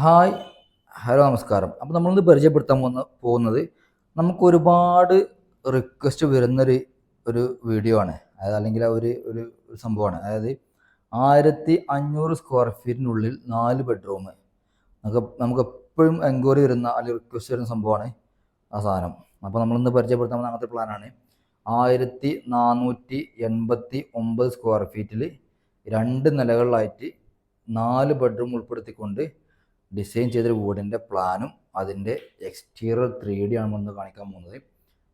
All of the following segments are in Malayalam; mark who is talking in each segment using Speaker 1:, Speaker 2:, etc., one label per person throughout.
Speaker 1: ഹായ്. ഹലോ നമസ്കാരം. അപ്പോൾ നമ്മളിന്ന് പരിചയപ്പെടുത്താൻ പോകുന്ന പോകുന്നത് നമുക്ക് ഒരുപാട് റിക്വസ്റ്റ് വരുന്നൊരു ഒരു വീഡിയോ ആണ്. അതായത് അല്ലെങ്കിൽ ഒരു ഒരു സംഭവമാണ്. അതായത് ആയിരത്തി അഞ്ഞൂറ് സ്ക്വയർ ഫീറ്റിനുള്ളിൽ നാല് ബെഡ്റൂം നമുക്ക് നമുക്ക് എപ്പോഴും എൻക്വയറി വരുന്ന അല്ലെങ്കിൽ റിക്വസ്റ്റ് വരുന്ന സംഭവമാണ് ആ സാധനം. അപ്പോൾ നമ്മളിന്ന് പരിചയപ്പെടുത്താൻ പോകുന്ന അങ്ങനത്തെ പ്ലാനാണ് ആയിരത്തി നാനൂറ്റി എൺപത്തി ഒമ്പത് സ്ക്വയർ ഫീറ്റിൽ രണ്ട് നിലകളിലായിട്ട് നാല് ബെഡ്റൂം ഉൾപ്പെടുത്തിക്കൊണ്ട് ഡിസൈൻ ചെയ്തൊരു വീടിന്റെ പ്ലാനും അതിന്റെ എക്സ്റ്റീരിയർ ത്രീ ഡി ആണ് നമ്മൾ കാണിക്കാൻ പോകുന്നത്.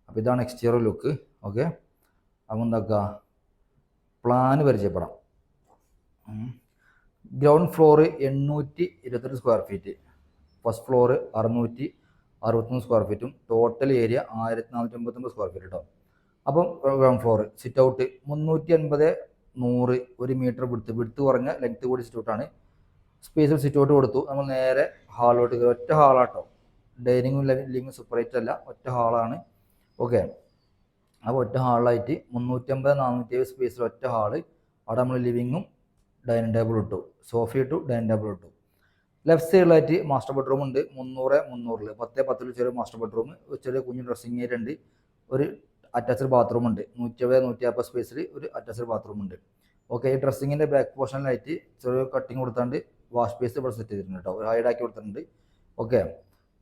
Speaker 1: അപ്പോൾ ഇതാണ് എക്സ്റ്റീരിയർ ലുക്ക് ഓക്കെ അപ്പോൾ എന്താക്കുക പ്ലാന് പരിചയപ്പെടാം. ഗ്രൗണ്ട് ഫ്ലോർ എണ്ണൂറ്റി ഇരുപത്തെട്ട് സ്ക്വയർ ഫീറ്റ് ഫസ്റ്റ് ഫ്ലോർ അറുന്നൂറ്റി അറുപത്തൊന്ന് സ്ക്വയർ ഫീറ്റും ടോട്ടൽ ഏരിയ ആയിരത്തി നാനൂറ്റി അമ്പത്തൊമ്പത് സ്ക്വയർ ഫീറ്റ് കേട്ടോ അപ്പം ഗ്രൗണ്ട് ഫ്ലോർ സിറ്റ് ഔട്ട് മുന്നൂറ്റി അൻപത് നൂറ് ഒരു മീറ്റർ വിടുത്ത് വിടുത്ത് കുറഞ്ഞ ലെങ്ത് കൂടി സിറ്റ് ഔട്ടാണ് സ്പേസിൽ സിറ്റ് ഔട്ട് കൊടുത്തു. നമ്മൾ നേരെ ഹാളിലോട്ട് കയറി. ഒറ്റ ഹാളാട്ടോ ഡൈനിങ്ങും ലിവിങ്ങും സെപ്പറേറ്റ് അല്ല. ഒറ്റ ഹാളാണ് ഓക്കെ അപ്പോൾ ഒറ്റ ഹാളായിട്ട് മുന്നൂറ്റമ്പത് നാനൂറ്റി ഏഴ് സ്പേസിൽ ഒറ്റ ഹാൾ അവിടെ നമ്മൾ ലിവിങ്ങും ഡൈനിങ് ടേബിൾ ഇട്ടു. സോഫ ഇട്ടു ഡൈനിങ് ടേബിൾ ഇട്ടു. ലെഫ്റ്റ് സൈഡിലായിട്ട് മാസ്റ്റർ ബെഡ്റൂം ഉണ്ട്. മുന്നൂറ് മുന്നൂറിൽ പത്തേ പത്തിൽ ചെറിയ മാസ്റ്റർ ബെഡ്റൂം ചെറിയ കുഞ്ഞു ഡ്രസ്സിങ് ഏരിയ ഉണ്ട്. ഒരു അറ്റാച്ച്ഡ് ബാത്റൂം ഉണ്ട്. നൂറ്റി അമ്പത് നൂറ്റി അമ്പത് സ്പേസിൽ ഒരു അറ്റാച്ച്ഡ് ബാത്റൂം ഉണ്ട്. ഓക്കെ ഈ ഡ്രസ്സിങ്ങിന്റെ ബാക്ക് പോർഷനിലായിട്ട് ചെറിയ കട്ടിങ് കൊടുത്താണ്ട് വാഷ് ബേസ് ഇവിടെ സെറ്റ് ചെയ്തിട്ടുണ്ട് കേട്ടോ. ഒരു ഹൈഡാക്കി കൊടുത്തിട്ടുണ്ട്. ഓക്കെ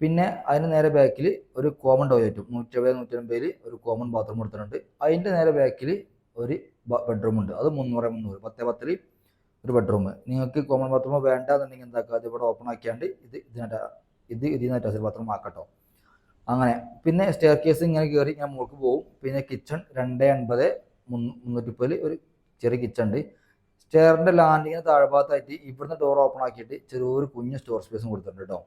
Speaker 1: പിന്നെ അതിന് നേരെ ബാക്കിൽ ഒരു കോമൺ ടോയ്ലറ്റും നൂറ്റമ്പത് നൂറ്റമ്പതിൽ ഒരു കോമൺ ബാത്റൂം കൊടുത്തിട്ടുണ്ട്. അതിന്റെ നേരെ ബാക്കിൽ ഒരു ബെഡ്റൂം ഉണ്ട്. അത് മുന്നൂറ് മുന്നൂറ്. പത്ത് പത്തിൽ ഒരു ബെഡ്റൂം നിങ്ങൾക്ക് കോമൺ ബാത്റൂം വേണ്ടാന്നുണ്ടെങ്കിൽ എന്താക്കുക അത് ഇവിടെ ഓപ്പൺ ആക്കിയാണ്ട് ഇത് ഇതിനായിട്ട് ഇത് ഇതിന് അറ്റാച്ച്ഡ് ബാത്റൂം ആക്കട്ടോ. അങ്ങനെ. പിന്നെ സ്റ്റെയർ കേസ് ഇങ്ങനെ കയറി ഞാൻ മുകൾക്ക് പോകും പിന്നെ കിച്ചൺ രണ്ട് എൺപത് മുന്നൂറ്റി മുപ്പതിൽ ഒരു ചെറിയ കിച്ചൺ ഉണ്ട്. സ്റ്റെയറിന്റെ ലാൻഡിങ്ങിന് താഴ്ഭാഗത്തായിട്ട് ഇവിടുന്ന് ഡോർ ഓപ്പൺ ആക്കിയിട്ട് ചെറിയൊരു കുഞ്ഞ് സ്റ്റോർ സ്പേസും കൊടുത്തിട്ടുണ്ട് കേട്ടോ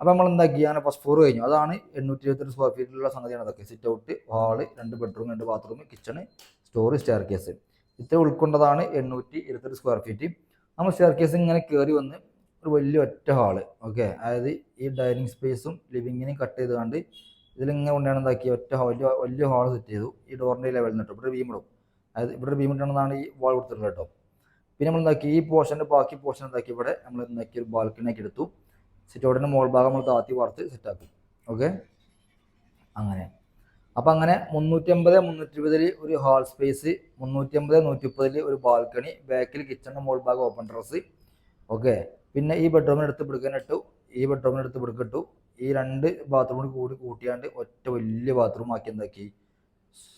Speaker 1: അപ്പോൾ നമ്മൾ എന്താക്കി? അങ്ങനെ ഫസ്റ്റ് ഫ്ലോർ കഴിഞ്ഞു. അതാണ് എണ്ണൂറ്റി ഇരുപത്തെട്ട് സ്ക്വയർ ഫീറ്റിലുള്ള സംഗതിയാണ് അതൊക്കെ. സിറ്റ് ഔട്ട് ഹാൾ രണ്ട് ബെഡ്റൂം രണ്ട് bathroom kitchen story staircase ഇത്ര ഉൾക്കൊണ്ടതാണ് എണ്ണൂറ്റി ഇരുപത്തെട്ട് സ്ക്വയർ ഫീറ്റ് നമ്മൾ സ്റ്റെയർ കേസ് ഇങ്ങനെ കയറി വന്ന് ഒരു വലിയ ഒറ്റ ഹാൾ ഓക്കെ അതായത് ഈ ഡൈനിങ് സ്പേസും ലിവിങ്ങിനെയും കട്ട് ചെയ്തുകൊണ്ട് ഇതിലിങ്ങനെ കൊണ്ടാണ് എന്താക്കി ഒറ്റ വലിയ വലിയ ഹാൾ സെറ്റ് ചെയ്തു. ഈ ഡോറിന്റെ ലെവലിൽ നിന്നിട്ട് ഇവിടെ ഇടും. അതായത് ഇവിടെ ബീം ഇട്ടണമെന്നാണ് ഈ വാൾ കൊടുത്തിട്ടുള്ളത് കേട്ടോ പിന്നെ നമ്മൾ എന്താക്കി? ഈ പോർഷന്റെ ബാക്കി പോർഷൻ എന്താക്കി ഇവിടെ? നമ്മൾ എന്താക്കി? ഒരു ബാൽക്കണി ആക്കി എടുത്തു. സിറ്റ് ഔട്ടിന്റെ മോൾ ഭാഗം നമ്മൾ താത്തി വാർത്ത് സെറ്റാക്കും ഓക്കെ അങ്ങനെ. അപ്പം അങ്ങനെ മുന്നൂറ്റി അമ്പത് മുന്നൂറ്റി ഇരുപതിൽ ഒരു ഹാൾ സ്പേസ് മുന്നൂറ്റി അമ്പത് നൂറ്റി മുപ്പതിൽ ഒരു ബാൽക്കണി ബാക്കിൽ കിച്ചണിന്റെ മോൾ ഭാഗം ഓപ്പൺ ടെറസ് ഓക്കെ പിന്നെ ഈ ബെഡ്റൂമിന് എടുത്ത് പിടിക്കാനിട്ടു ഈ ബെഡ്റൂമിന് എടുത്ത് പിടിക്കിട്ടു ഈ രണ്ട് ബാത്റൂമിൽ കൂടി കൂട്ടിയാണ്ട് ഒറ്റ വലിയ ബാത്റൂം ആക്കി എന്താക്കി?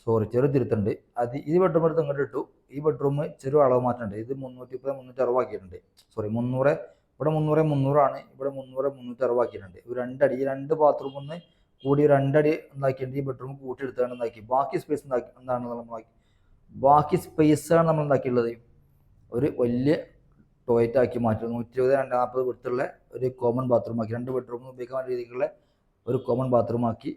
Speaker 1: സോറി ചെറു തിരുത്തുണ്ട് അത് ഈ ബെഡ്റൂം എടുത്ത് ഇങ്ങോട്ട് ഇട്ടു. ഈ ബെഡ്റൂം ചെറു അളവ് മാറ്റമുണ്ട് ഇത് മുന്നൂറ്റി ഇപ്പം മുന്നൂറ്റി അറുപതാക്കിയിട്ടുണ്ട് സോറി മുന്നൂറ്. ഇവിടെ മുന്നൂറ് മുന്നൂറാണ്. ഇവിടെ മുന്നൂറ് മുന്നൂറ്റി അറുപതാക്കിയിട്ടുണ്ട് ഒരു രണ്ടടി രണ്ട് ബാത്റൂമിൽ നിന്ന് കൂടി രണ്ടടി എന്താക്കിയിട്ടുണ്ട് ഈ ബെഡ്റൂം കൂട്ടി എടുത്താണ് എന്താക്കി ബാക്കി സ്പേസ് എന്താക്കി എന്താണ് നമ്മൾ ബാക്കി സ്പേസാണ് നമ്മൾ എന്താക്കിയുള്ളത് ഒരു വലിയ ടോയ്ലറ്റ് ആക്കി മാറ്റി. നൂറ്റി ഇരുപത് രണ്ട് നാൽപ്പത് വിടുത്തുള്ള ഒരു കോമൺ ബാത്റൂം ആക്കി. രണ്ട് ബെഡ്റൂം ഉപയോഗിക്കാൻ രീതിയിലുള്ള ഒരു കോമൺ ബാത്റൂം ആക്കി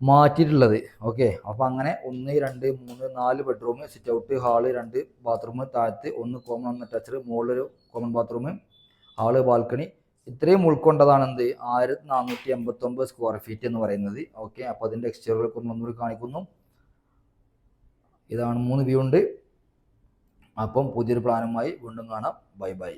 Speaker 1: മാറ്റിയിട്ടുള്ളത്. ഓക്കെ അപ്പോൾ അങ്ങനെ ഒന്ന് രണ്ട് മൂന്ന് നാല് ബെഡ്റൂം സിറ്റ് ഔട്ട് ഹാൾ രണ്ട് ബാത്റൂം താഴത്ത് ഒന്ന് കോമൺ ഒന്ന് ടച്ചർ മുകളിലൊരു കോമൺ ബാത്റൂം ഹാൾ ബാൽക്കണി ഇത്രയും ഉൾക്കൊണ്ടതാണ് എന്ത്? ആയിരത്തി നാനൂറ്റി എൺപത്തൊമ്പത് സ്ക്വയർ ഫീറ്റ് എന്ന് പറയുന്നത്. ഓക്കെ അപ്പോൾ അതിന്റെ എക്സ്റ്റീരിയർ ഒന്നുകൂടി കാണിക്കുന്നു. ഇതാണ് മൂന്ന് വ്യൂ ഉണ്ട്. അപ്പം പുതിയൊരു പ്ലാനുമായി വീണ്ടും കാണാം. Bye bye